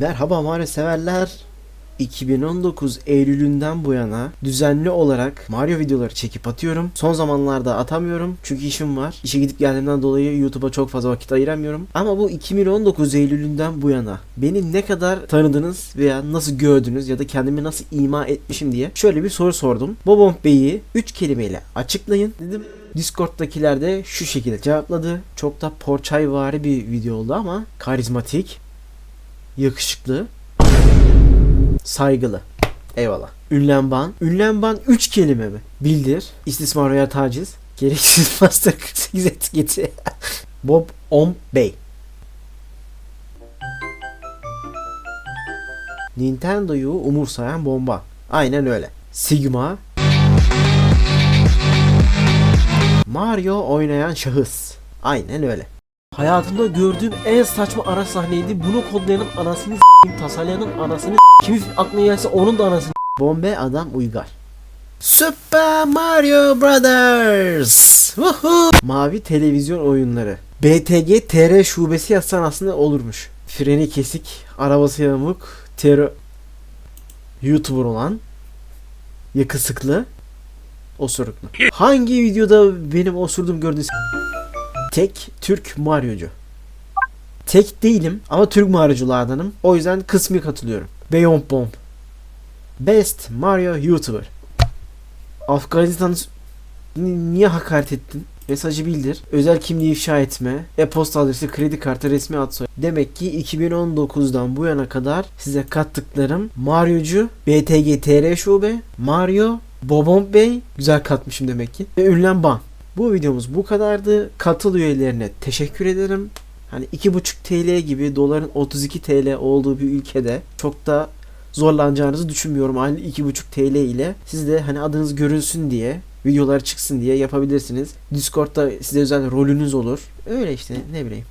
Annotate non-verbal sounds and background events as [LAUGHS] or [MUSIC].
Merhaba Mario severler. 2019 Eylül'ünden bu yana düzenli olarak Mario videoları çekip atıyorum. Son zamanlarda atamıyorum çünkü işim var. İşe gidip geldiğimden dolayı YouTube'a çok fazla vakit ayıramıyorum. Ama bu 2019 Eylül'ünden bu yana beni ne kadar tanıdınız veya nasıl gördünüz ya da kendimi nasıl ima etmişim diye şöyle bir soru sordum. Bobomb Bey'i 3 kelimeyle açıklayın dedim. Discord'dakiler de şu şekilde cevapladı. Çok da porçayvari bir video oldu ama karizmatik, yakışıklı, saygılı. Eyvallah. Ünlemban. Ünlemban 3 kelime mi? Bildir. İstismar veya taciz. Gereksiz [LAUGHS] Master 48 etiketi. [LAUGHS] Bob Om Bey. Nintendo'yu umursayan bomba. Aynen öyle. Sigma. Mario oynayan şahıs. Aynen öyle. Hayatımda gördüğüm en saçma ara sahneydi. Bunu kodlayanın anasını s**eyim, tasarlayanın anasını s**eyim. Kim aklına gelse onun da anasını s**eyim. Bombe adam uygar. Super Mario Brothers. Woohoo! Mavi televizyon oyunları. BTG TR şubesi yazsan aslında olurmuş. Freni kesik, arabası yamuk, terör YouTuber olan, yakısıklı, osuruklu. Hangi videoda benim osurduğum gördünüz? Tek Türk Mario'cu. Tek değilim ama Türk Mario'culardanım. O yüzden kısmi katılıyorum. Beyond Bomb. Best Mario YouTuber. Afganistan'ı niye hakaret ettin? Mesajı bildir. Özel kimliği ifşa etme. E-posta adresi, kredi kartı, resmi ad soy. Demek ki 2019'dan bu yana kadar size kattıklarım Mario'cu, BTG TR şube, Mario, Bobomb Bey. Güzel katmışım demek ki. Ve ünlem ban. Bu videomuz bu kadardı. Katıl üyelerine teşekkür ederim. Hani 2,5 TL gibi doların 32 TL olduğu bir ülkede çok da zorlanacağınızı düşünmüyorum. Aynı 2,5 TL ile siz de hani adınız görünsün diye videolar çıksın diye yapabilirsiniz. Discord'da size özel rolünüz olur. Öyle işte ne bileyim.